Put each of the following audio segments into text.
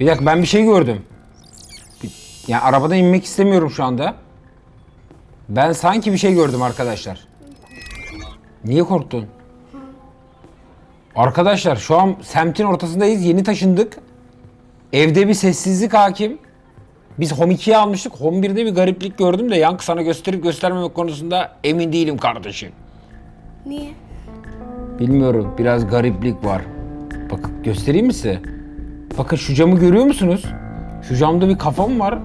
Bir dakika ben bir şey gördüm. Yani arabadan inmek istemiyorum şu anda. Ben sanki bir şey gördüm arkadaşlar. Niye korktun? Arkadaşlar şu an semtin ortasındayız. Yeni taşındık. Evde bir sessizlik hakim. Biz Home 2'yi almıştık. Home 1'de bir gariplik gördüm de Yankı sana gösterip göstermemek konusunda emin değilim kardeşim. Niye? Bilmiyorum. Biraz gariplik var. Bak göstereyim mi size? Bakın şu camı görüyor musunuz? Şu camda bir kafa mı var?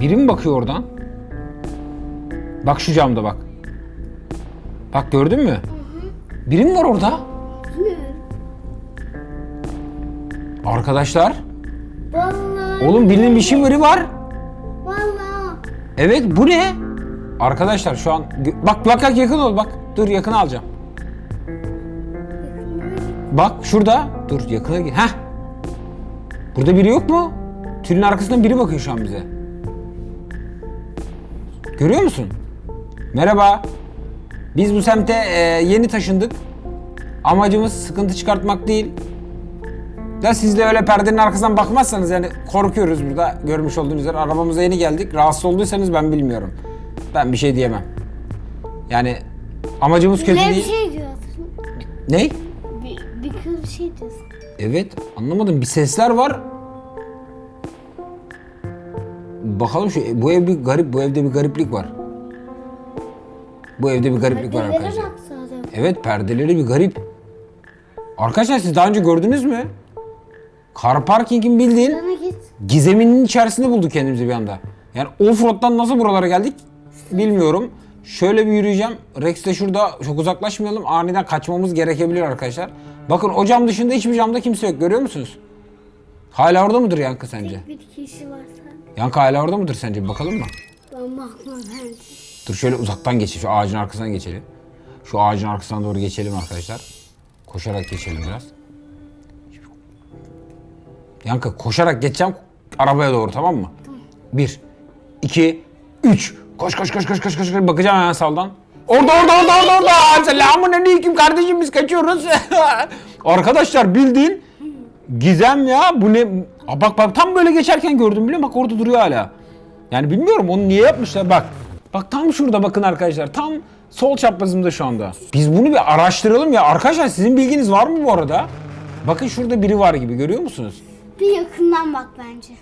Biri mi bakıyor oradan? Bak şu camda bak. Bak gördün mü? Biri mi var orada? Arkadaşlar. Vallahi. Oğlum birinin bir şey var var. Vallahi. Evet bu ne? Arkadaşlar şu an bak bak bak yakın ol bak. Dur yakın alacağım. Bak şurada. Dur yakına gel. Heh. Burada biri yok mu? Tülün arkasından biri bakıyor şu an bize. Görüyor musun? Merhaba. Biz bu semte e, yeni taşındık. Amacımız sıkıntı çıkartmak değil. Ya siz de öyle perdenin arkasından bakmazsanız yani korkuyoruz burada görmüş olduğunuz üzere arabamıza yeni geldik. Rahatsız olduysanız ben bilmiyorum. Ben bir şey diyemem. Yani amacımız kötü Ne bir değil. şey diyorsun? Ne? Bir, bir kız bir şey diyorsun. Evet anlamadım bir sesler var. Bakalım şu bu ev bir garip bu evde bir gariplik var. Bu evde bir gariplik var Perdelere arkadaşlar. bak. Evet perdeleri bir garip. Arkadaşlar siz daha önce gördünüz mü? Car parking'in bildiğin Sana git. gizeminin içerisinde bulduk kendimizi bir anda. Yani offroad'dan nasıl buralara geldik bilmiyorum. Şöyle bir yürüyeceğim. Rex de şurada çok uzaklaşmayalım. Aniden kaçmamız gerekebilir arkadaşlar. Bakın o cam dışında hiçbir camda kimse yok. Görüyor musunuz? Hala orada mıdır Yankı sence? Bir kişi var. Yankı hala orada mıdır sence? Bir bakalım mı? Ben bakma bence. Dur şöyle uzaktan geçelim. Şu ağacın arkasından geçelim. Şu ağacın arkasından doğru geçelim arkadaşlar. Koşarak geçelim biraz. Yankı koşarak geçeceğim arabaya doğru tamam mı? Bir, iki, üç. Koş koş koş koş koş koş. koş. Bakacağım hemen sağdan. Orada orada orada orada orada. Selamun aleyküm kardeşim biz kaçıyoruz. Arkadaşlar bildiğin gizem ya bu ne? Aa, bak bak tam böyle geçerken gördüm bile bak orada duruyor hala. Yani bilmiyorum onu niye yapmışlar bak. Bak tam şurada bakın arkadaşlar. Tam sol çaprazımda şu anda. Biz bunu bir araştıralım ya. Arkadaşlar sizin bilginiz var mı bu arada? Bakın şurada biri var gibi görüyor musunuz? Bir yakından bak bence.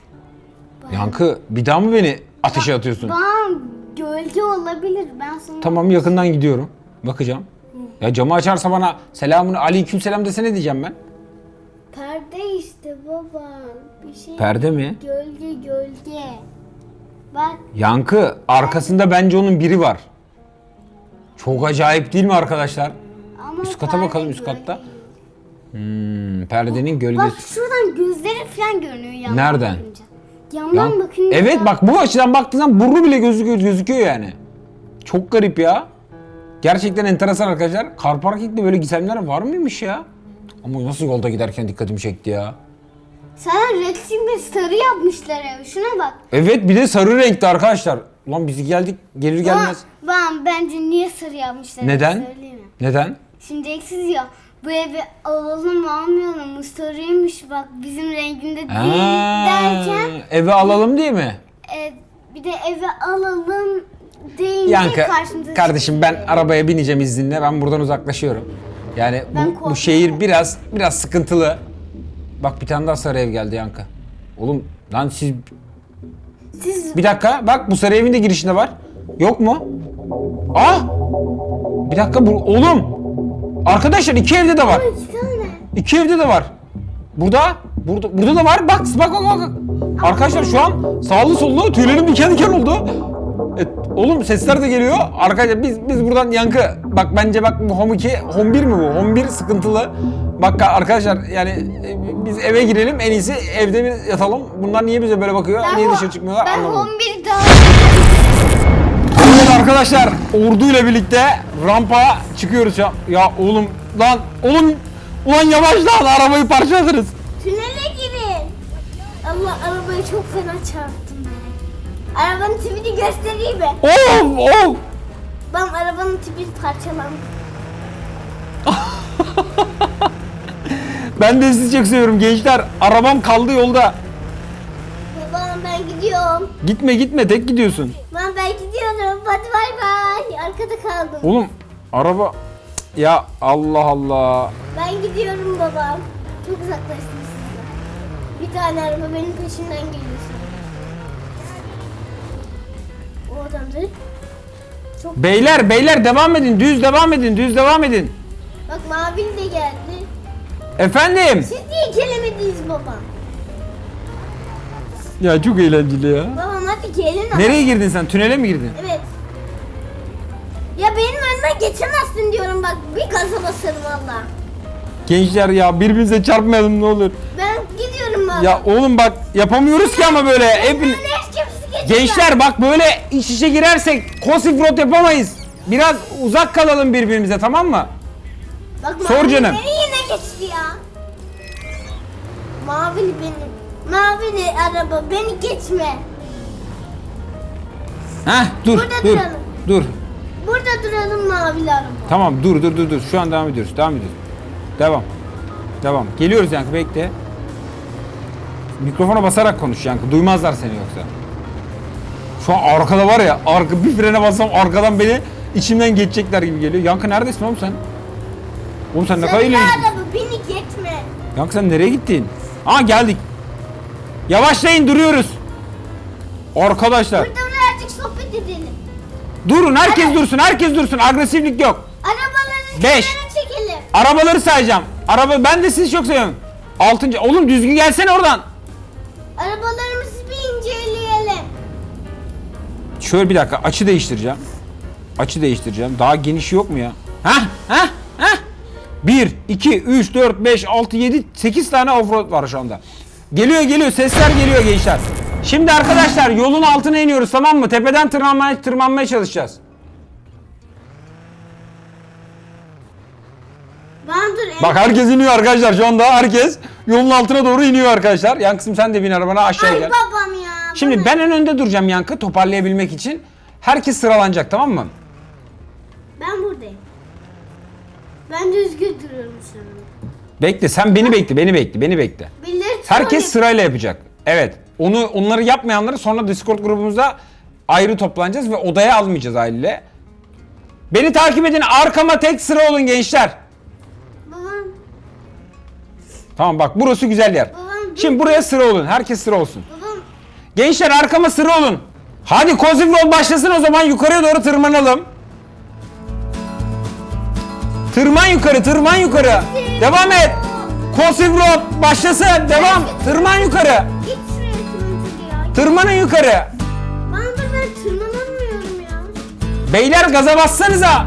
Yankı bir daha mı beni ateşe atıyorsun? Bana gölge olabilir. Ben sana... Tamam yakından gidiyorum. Bakacağım. Ya camı açarsa bana selamun aleyküm selam desene diyeceğim ben. Perde işte baba. Bir şey. Perde mi? Gölge gölge. Bak Yankı arkasında bence onun biri var. Çok acayip değil mi arkadaşlar? ama Üst kata bakalım, üst gölge. katta. Hmm, perdenin Bak gölgesi. şuradan gözleri falan görünüyor yandan Nereden? bakınca. Yandan Yan- bakınca. Evet bak bu açıdan baktığında burnu bile gözüküyor, gözüküyor yani. Çok garip ya. Gerçekten enteresan arkadaşlar. Car parkingde böyle gizemler var mıymış ya? Ama nasıl yolda giderken dikkatimi çekti ya. Sana resimde sarı yapmışlar evi. Şuna bak. Evet bir de sarı renkte arkadaşlar. Ulan biz geldik gelir gelmez. Ama ben bence niye sarı yapmışlar? Neden? Söyleyeyim mi? Neden? Şimdi eksiz ya. Bu evi alalım mı almayalım mı? Sarıymış bak bizim renginde değil Ha, derken eve alalım diye mi? e, bir de evi alalım deyince Yankı karşımıza kardeşim ben çıkıyor. arabaya bineceğim izninle. Ben buradan uzaklaşıyorum. Yani bu, bu korkuyorum. şehir biraz biraz sıkıntılı. Bak bir tane daha sarı ev geldi Yankı. Oğlum lan siz Siz bir dakika bak bu sarı evin de girişinde var. Yok mu? Ah! Bir dakika bu oğlum. Arkadaşlar iki evde de var. İki evde de var. Burada, burada, burada da var. Bak, bak, bak, bak. Arkadaşlar şu an sağlı sollu tüylerim diken diken oldu. E, oğlum sesler de geliyor. Arkadaşlar biz biz buradan yankı. Bak bence bak bu Home 2, Home 1 mi bu? Home 1 sıkıntılı. Bak arkadaşlar yani e, biz eve girelim en iyisi evde bir yatalım. Bunlar niye bize böyle bakıyor? niye ho- dışarı çıkmıyorlar? Ben Anlamadım. 11 daha Evet arkadaşlar orduyla birlikte rampa çıkıyoruz an. Ya oğlum lan oğlum ulan yavaş lan arabayı parçalarız. tünele girin. Allah arabayı çok fena çarptım ben. Arabanın tipini göstereyim mi? Of of. Ben arabanın tipi parçalandı. Ben de sizi çok seviyorum gençler. Arabam kaldı yolda. Ben gidiyorum. Gitme gitme tek gidiyorsun. Ben ben gidiyorum. Hadi bay bay. Arkada kaldım. Oğlum araba ya Allah Allah. Ben gidiyorum babam. Çok uzaklaştım sizden. Bir tane araba benim peşimden geliyor. O adamdır. Çok Beyler beyler devam edin düz devam edin düz devam edin. bak mavili de geldi. Efendim. Siz niye gelemediniz baba? Ya çok eğlenceli ya. Babam hadi gelin ama. Nereye girdin sen? Tünele mi girdin? Evet. Ya benim önümden geçemezsin diyorum bak. Bir gaza basarım valla. Gençler ya birbirimize çarpmayalım ne olur. Ben gidiyorum valla. Ya oğlum bak yapamıyoruz ki ama böyle. Hep... Gençler bak böyle iç içe girersek kosifrot yapamayız. Biraz uzak kalalım birbirimize tamam mı? Bak Sor canım. Yine geçti ya. Mavili benim. Mavili araba beni geçme. Heh dur Burada dur. duralım. Dur. Burada duralım mavili araba. Tamam dur dur dur dur. Şu an devam ediyoruz. Devam ediyoruz. Devam. Devam. Geliyoruz Yankı bekle. Mikrofona basarak konuş Yankı. Duymazlar seni yoksa. Şu an arkada var ya. Arka bir frene bassam arkadan beni içimden geçecekler gibi geliyor. Yankı neredesin oğlum sen? Oğlum sen ne kadar ileri Yankı sen nereye gittin? Aa geldik. Yavaşlayın duruyoruz. Arkadaşlar Burada birazcık sohbet edelim. durun herkes dursun herkes dursun agresiflik yok. Arabaları Beş. kenara çekelim. Arabaları sayacağım. Araba ben de sizi çok seviyorum. Altıncı oğlum düzgün gelsene oradan. Arabalarımızı bir inceleyelim. Şöyle bir dakika açı değiştireceğim. Açı değiştireceğim. Daha geniş yok mu ya? Hah hah. 1, 2, 3, 4, 5, 6, 7, 8 tane offroad var şu anda. Geliyor geliyor sesler geliyor gençler. Şimdi arkadaşlar yolun altına iniyoruz tamam mı? Tepeden tırmanmaya, tırmanmaya çalışacağız. En- Bak herkes iniyor arkadaşlar şu anda herkes yolun altına doğru iniyor arkadaşlar. Yankısım sen de bin arabana aşağıya Ay gel. babam ya. Şimdi ben en önde duracağım Yankı toparlayabilmek için. Herkes sıralanacak tamam mı? Ben buradayım. Ben düzgün duruyorum şu an. Bekle sen beni bekle beni bekle beni bekle. Birileri Herkes sırayla yapacak. Evet. Onu onları yapmayanları sonra Discord grubumuzda ayrı toplanacağız ve odaya almayacağız aileyle. Beni takip edin. Arkama tek sıra olun gençler. Babam. Tamam bak burası güzel yer. Babam. Şimdi buraya sıra olun. Herkes sıra olsun. Babam. Gençler arkama sıra olun. Hadi Kozif Roll başlasın o zaman yukarıya doğru tırmanalım. Tırman yukarı, tırman yukarı. Devam et. Kozif Roll başlasın. Devam. Tırman yukarı. Git şuraya tırmantılı ya. Tırmanın yukarı. Bana da ben tırmanamıyorum ya. Beyler gaza bassanıza.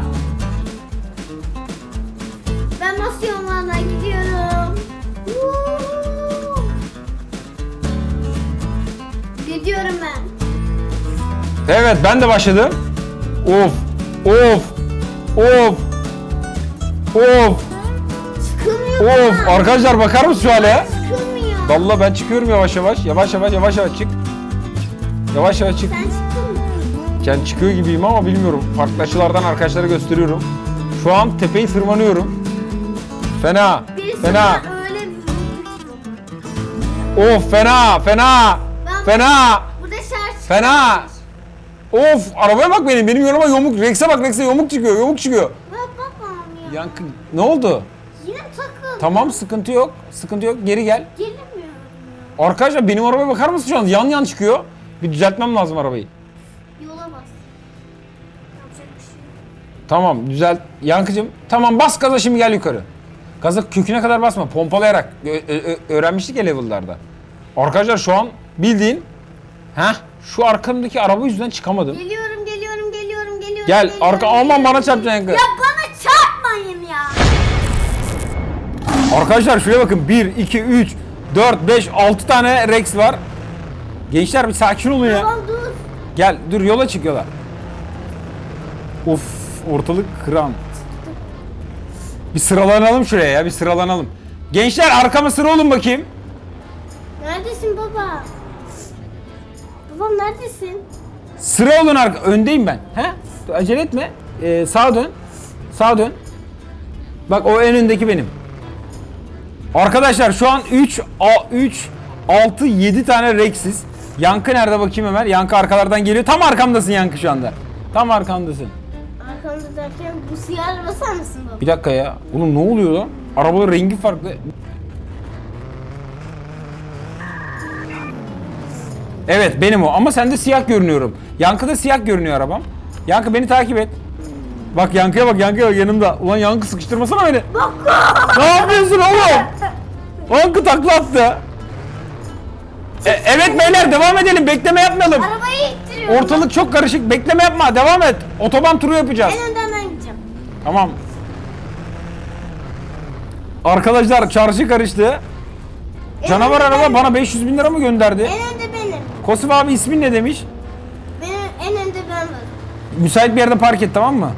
Ben basıyorum valla gidiyorum. Woo! Gidiyorum ben. Evet ben de başladım. Of. Of. Of. Of. Çıkılmıyor Of. bana. Arkadaşlar bakar mısın şu hale? Çıkılmıyor. Vallahi ben çıkıyorum yavaş yavaş. Yavaş yavaş yavaş yavaş çık. Yavaş yavaş çık. Sen mı? Yani çıkıyor gibiyim ama bilmiyorum. Farklı açılardan arkadaşlara gösteriyorum. Şu an tepeyi tırmanıyorum. Fena. Birisi Fena. bana öyle bir. Of fena. Fena. Ben- Fena. Burada şarj Fena. Of arabaya bak benim. Benim yoruma yomuk. Rex'e bak Rex'e yomuk çıkıyor. Yomuk çıkıyor. Yankı ne oldu? Yine takıldı. Tamam sıkıntı yok. Sıkıntı yok. Geri gel. Gelemiyorum. Arkadaşlar benim arabaya bakar mısın şu an? Yan yan çıkıyor. Bir düzeltmem lazım arabayı. Yola bas. Yapacak bir şey yok. Tamam düzelt. Yankıcım tamam bas gaza şimdi gel yukarı. Gaza köküne kadar basma pompalayarak. Ö- ö- ö- öğrenmiştik ya level'larda. Arkadaşlar şu an bildiğin Heh şu arkamdaki araba yüzünden çıkamadım. Geliyorum, geliyorum, geliyorum, geliyorum. Gel geliyorum, arka aman bana çarpacaksın Yankı. Ya bana Arkadaşlar şuraya bakın 1, 2, 3, 4, 5, 6 tane Rex var. Gençler bir sakin olun ya. Tamam dur. Gel dur yola çık yola. Of ortalık kıran. Bir sıralanalım şuraya ya bir sıralanalım. Gençler arkama sıra olun bakayım. Neredesin baba? Babam neredesin? Sıra olun arka. Öndeyim ben. He? Acele etme. Ee, sağa dön. Sağa dön. Bak o en öndeki benim. Arkadaşlar şu an 3 3 6 7 tane Rex'iz. Yankı nerede bakayım hemen? Yankı arkalardan geliyor. Tam arkamdasın Yankı şu anda. Tam arkamdasın. Arkamda derken bu siyah araba sen misin baba? Bir dakika ya. Oğlum ne oluyor lan? Arabaların rengi farklı. Evet benim o ama sende siyah görünüyorum. Yankıda siyah görünüyor arabam. Yankı beni takip et. Bak Yankı'ya bak Yankı'ya bak yanımda. Ulan Yankı sıkıştırmasana beni. Ne yapıyorsun oğlum? Yankı takla attı. E, evet beyler devam edelim. Bekleme yapmayalım. Arabayı ittiriyorum. Ortalık çok karışık. Bekleme yapma. Devam et. Otoban turu yapacağız. En önden ben gideceğim. Tamam. Arkadaşlar çarşı karıştı. Canavar En önde araba benim. bana 500 bin lira mı gönderdi? En önde benim. Kosif abi ismin ne demiş? Benim en önde ben varım. Müsait bir yerde park et tamam mı?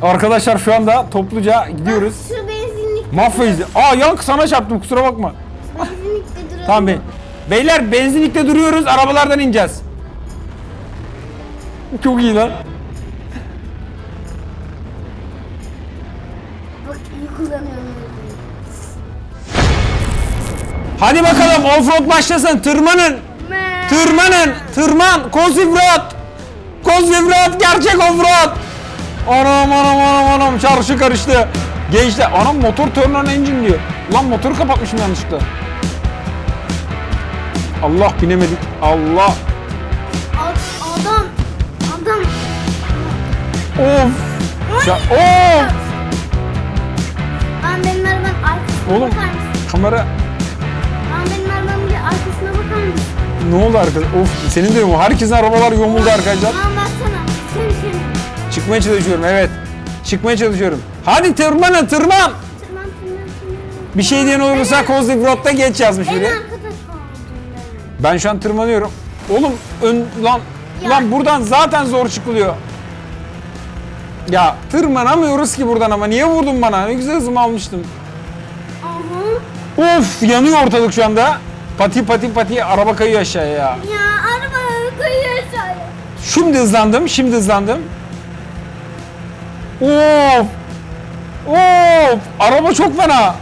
Tamam. Arkadaşlar şu anda topluca gidiyoruz. Şu benzinlik. Mahveyiz. Aa yank sana çarptım kusura bakma. Benzinlikte duralım. Tamam be. Beyler benzinlikte duruyoruz arabalardan ineceğiz. Çok iyi lan. Bak iyi kullanıyorum. arabayı. Hadi bakalım offroad başlasın tırmanın. Me. Tırmanın, tırman, Kozifrat. Kozifrat gerçek offroad. Anam anam anam anam çarşı karıştı. Gençler, anam motor turn on engine diyor. Lan motoru kapatmışım yanlışlıkla. Allah binemedik. Allah. Ad- Adam. Adam. Of. Ya, of. Ben benim arabanın arkasına Oğlum bakar mısın? kamera Ben benim arabanın bir arkasına bakar mısın? ne oldu arkadaş? Of senin mi? Herkesin arabalar yomuldu arkadaşlar. Lan baksana. Seni. Çıkmaya çalışıyorum evet. Çıkmaya çalışıyorum. Hadi tırmanın tırman. Tırman tırman tırman. Bir şey diyen olursa Kozifrat'ta geç yazmış En biri. arkada kaldım ben. Ben şu an tırmanıyorum. Oğlum ön lan Ya. lan buradan zaten zor çıkılıyor. Ya tırmanamıyoruz ki buradan ama niye vurdun bana? Ne güzel hızımı almıştım. Aha. Of yanıyor ortalık şu anda. Pati pati pati araba kayıyor aşağıya ya. Ya araba kayıyor aşağıya. Şimdi hızlandım, şimdi hızlandım. Of! Of! Araba çok fena.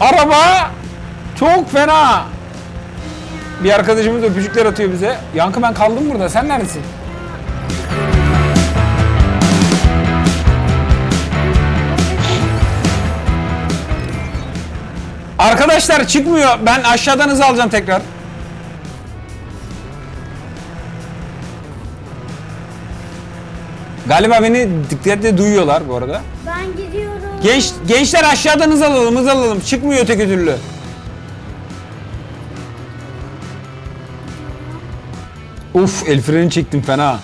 Araba çok fena. Bir arkadaşımız öpücükler atıyor bize. Yankı ben kaldım burada. Sen neredesin? Arkadaşlar çıkmıyor. Ben aşağıdan hız alacağım tekrar. Galiba beni dikkatle duyuyorlar bu arada. Ben gidiyorum. Genç gençler aşağıdan hız alalım, hız alalım. Çıkmıyor öteki türlü. Uf, el freni çektim fena.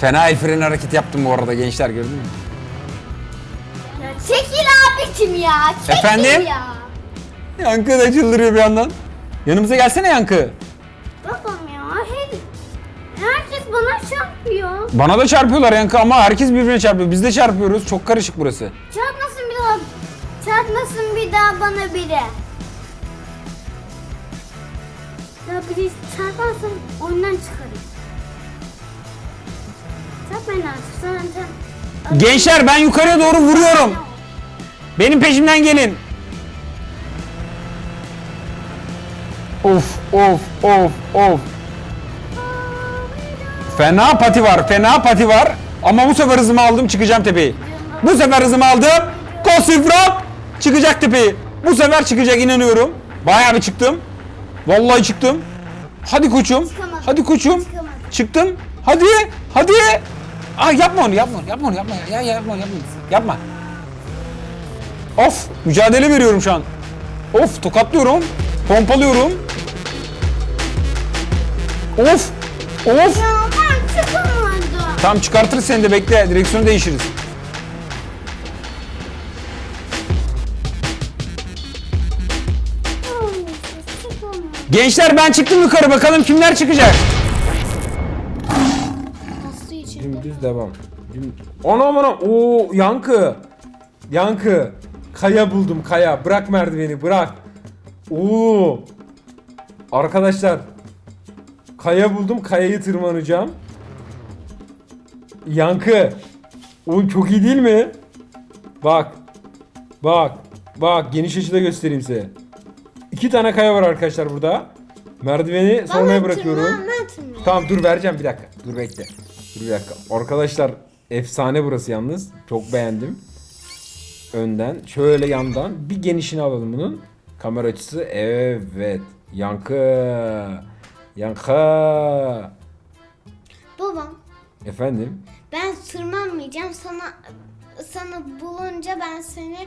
Fena el freni hareketi yaptım bu arada gençler gördün mü? Çekil abicim ya. Çekil Efendim? ya. Yankı da çıldırıyor bir yandan. Yanımıza gelsene Yankı. Babam ya. Her, herkes bana çarpıyor. Bana da çarpıyorlar Yankı ama herkes birbirine çarpıyor. Biz de çarpıyoruz. Çok karışık burası. Daha. Çarpmasın bir daha bana biri. Ya biri çarparsa oyundan çıkarım. Çarpmayın artık. Sen sen. Gençler ben yukarıya doğru vuruyorum. Benim peşimden gelin. Of of of of. Fena pati var, fena pati var. Ama bu sefer hızımı aldım, çıkacağım tepeyi. Bu sefer hızımı aldım. Kosifrat çıkacak tepeyi. Bu sefer çıkacak inanıyorum. Bayağı bir çıktım. Vallahi çıktım. Hadi koçum. Çıkamadım. Hadi koçum. Çıkamadım. Çıktım. Hadi. Hadi. Ay yapma onu, yapma onu, yapma onu, yapma ya, ya yapma yapma. Yapma. Of, mücadele veriyorum şu an. Of, tokatlıyorum. Pompalıyorum. Of. Of. Ya ben çıkamadım. Tamam çıkartırız seni de bekle. Direksiyonu değişiriz. Gençler ben çıktım yukarı bakalım kimler çıkacak. İçinde? Dümdüz devam. Anam anam. Oo yankı. Yankı. Kaya buldum kaya. Bırak merdiveni bırak. Oo. Arkadaşlar. Kaya buldum. Kayayı tırmanacağım. Yankı. Oğlum çok iyi değil mi? Bak. Bak. Bak geniş açıda göstereyim size. İki tane kaya var arkadaşlar burada. Merdiveni Bana bırakıyorum. Tamam dur vereceğim bir dakika. Dur bekle. Dur bir dakika. Arkadaşlar efsane burası yalnız. Çok beğendim. Önden şöyle yandan bir genişini alalım bunun. Kamera açısı evet. Yankı. Yankı. Babam Efendim. ben tırmanmayacağım sana sana bulunca ben seni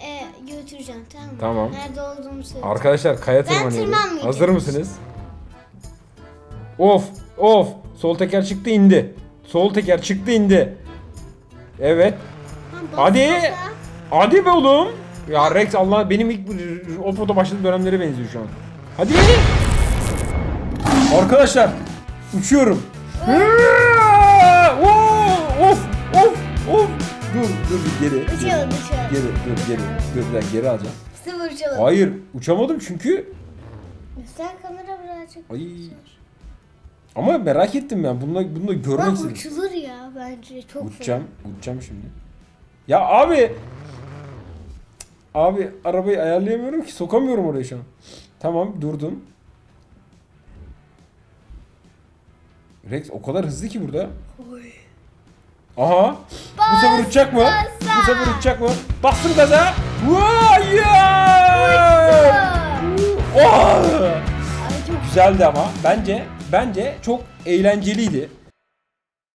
e, götüreceğim tamam mı? Tamam. Nerede olduğumu söyle. Arkadaşlar kaya Ben tırmanıyorum. tırmanmayacağım. Hazır mısınız? Of of. Sol teker çıktı indi. Sol teker çıktı indi. Evet. Ha, Hadi. Hadi be oğlum. Ya Rex Allah benim ilk o foto başladığım dönemlere benziyor şu an. Hadi. Arkadaşlar uçuyorum. Dur dur bir geri. Geri, uçuyor. Geri dur geri. Dur bir dakika geri alacağım. Sıfır uçalım. Hayır uçamadım çünkü. Göster kamera birazcık. Ay. Ama merak ettim ben. Bunu bunu görmek Bak istedim. uçulur ya bence çok Uçacağım. Uçacağım şimdi. Ya abi. Abi arabayı ayarlayamıyorum ki. Sokamıyorum oraya şu an. Tamam durdum. Rex o kadar hızlı ki burada. Aha. Bu sefer uçacak mı? Bu sefer uçacak mı? Bastım gaza. Vay ya! Oh! Güzeldi ama bence bence çok eğlenceliydi.